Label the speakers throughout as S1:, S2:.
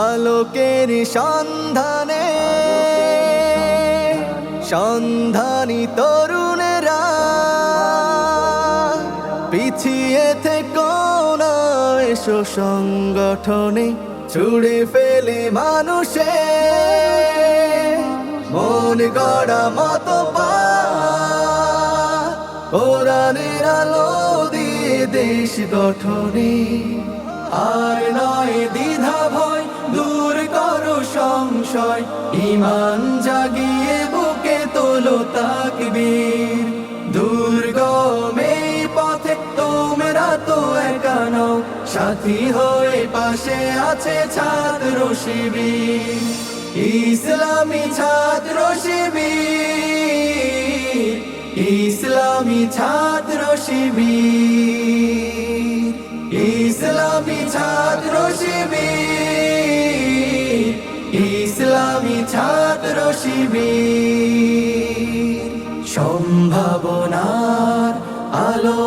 S1: আলোকের সন্ধানে সন্ধানী তরুণেরা এসো সংগঠনে ছুড়ে ফেলে মানুষে। মন গড়া মতো আলো দিয়ে দেশ গঠনে। আর নয় দ্বিধা ভয়, দূর করো সংশয়, ইমান জাগিয়ে বুকে তোলো তাকবীর। সাথী হয়ে পাশে আছে ছাত্র শিবির ইসলামী ছাত্র শিবির ইসলামী ছাত্র শিবির ইসলামী ছাত্র শিবির ইসলামী ছাত্র শিবির সম্ভাবনার আলো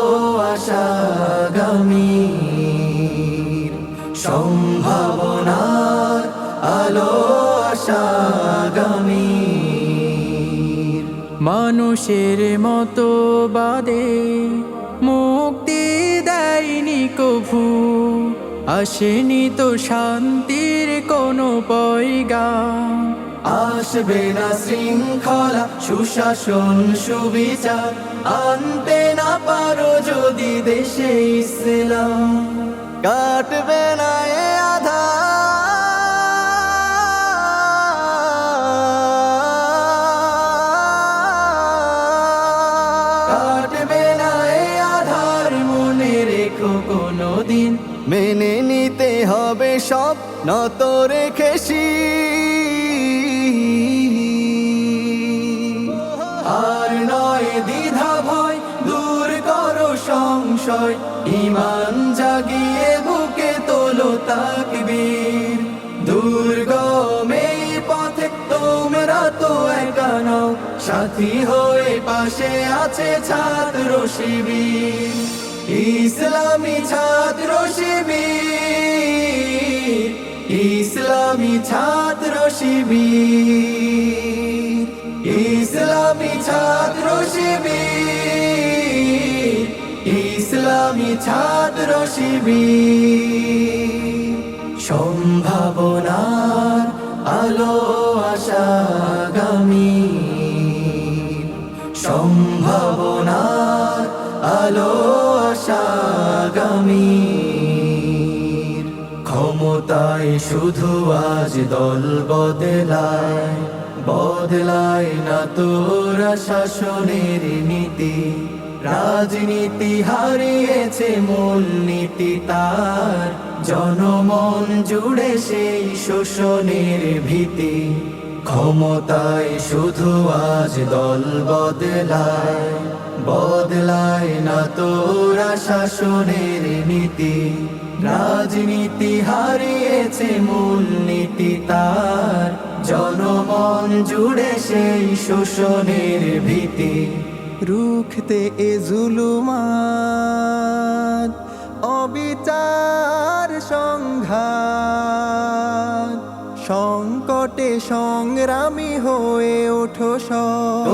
S1: আশাগামীর সম্ভাবনার আলো আশাগামীর
S2: মানুষের মতো বাদে মুক্তি দেয়নি কভু। আসেনি তো শান্তির কোনো পয়গাম।
S1: আসবে না শৃঙ্খলা, সুশাসন, সুবিচার। আনতে না পারো যদি দেশে ইসলাম। কাটবে না এ আধা কাটবে না এ আধার মনে রেখো কোনো দিন মেনে নিতে হবে সব নত রেখেছি। সংশয় ইমান জাগিয়ে বুকে তোলো তাকবীর। দুর্গমে পথে তোমরা তো একা নও, সাথী হয়ে পাশে আছে ছাত্র শিবির। ইসলামী ছাত্র শিবির, ইসলামী ছাত্র শিবির। ইসলামী ছাত্র শিবির। সম্ভাবনার আলো আশাগামী। সম্ভাবনার আলো আশাগামী। ক্ষমতায় শুধু আজ দল বদলায় বদলায় না তোরা শাসনের নীতি। রাজনীতি হারিয়েছে মূল নীতি তার। জনমন জুড়ে সেই শোষণের ভীতি। ক্ষমতায় শুধু আজ দল বদলায় বদলায় না তোরা শাসনের নীতি। রাজনীতি হারিয়েছে মূল নীতি তার। জনমন জুড়ে সেই শোষণের ভীতি।
S3: রুখতে এ জুলুমাত, অবিচার সংঘাত। সংকটে সংগ্রামী হয়ে ওঠো সব।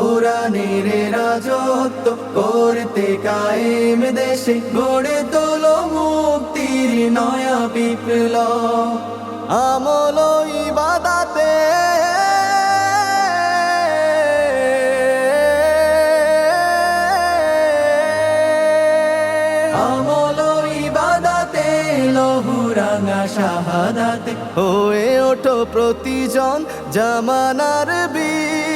S1: রাজত্ব করতে কায়েম দেশে গড়ে তোলো মুক্তির নয়া বিপ্লব। আমল শাহাদাতে হয়ে ওঠো প্রতিজন জামানার বীর।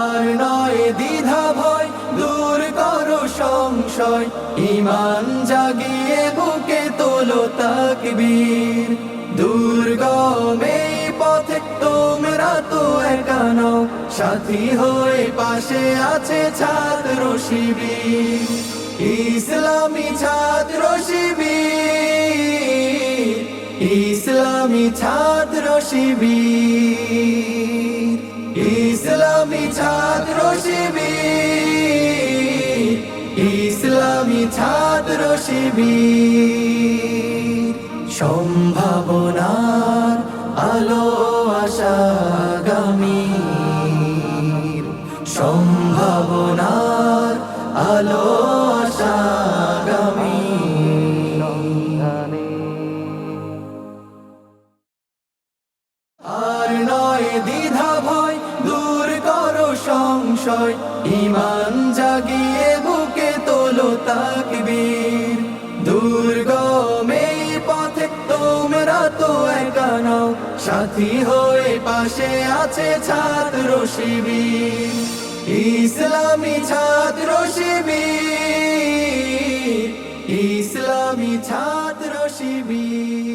S1: আর নয় দ্বিধা ভয়, দূর করো সংশয় ইমান জাগিয়ে বুকে তোলো তাকবীর। দুর্গমে পথ তোমরা তো একা নও, সাথী হয়ে পাশে আছে ছাত্র শিবির। ইসলামী ছাত্র শিবির ইসলামী ছাত্র শিবির ইসলামী ছাত্র শিবির ইসলামী ছাত্র শিবির সাথী হয়ে পাশে আছে ছাত্র শিবির ইসলামী ছাত্র শিবির ইসলামী ছাত্র শিবির